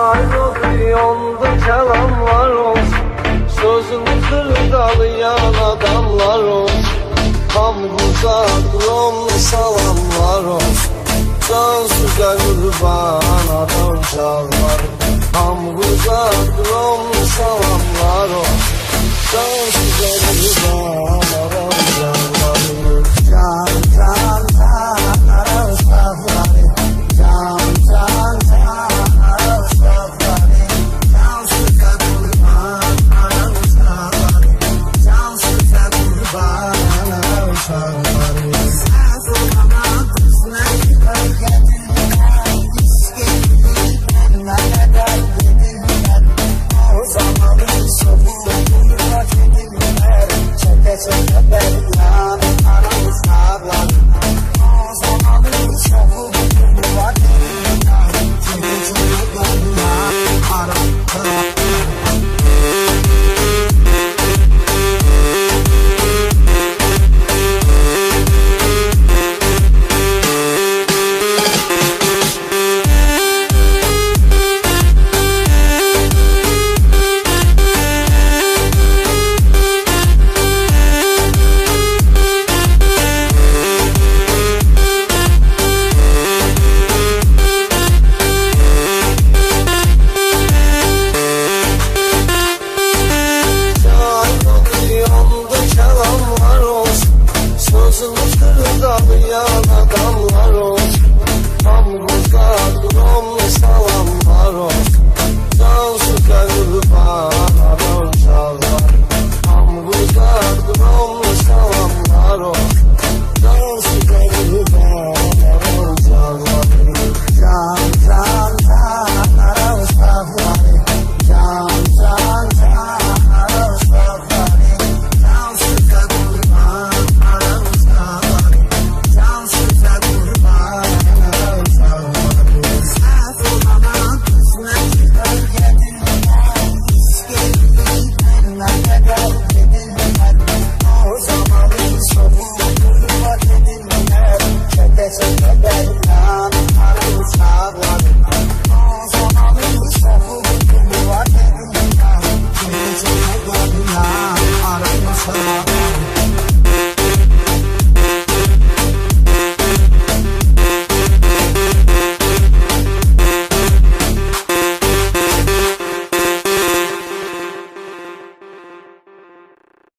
Ayrılık yoldu kelamlar olsun Sözün kırdalı yan adamlar olsun. Tam uzak yollu salamlar olsun Can süze kurban adam çalın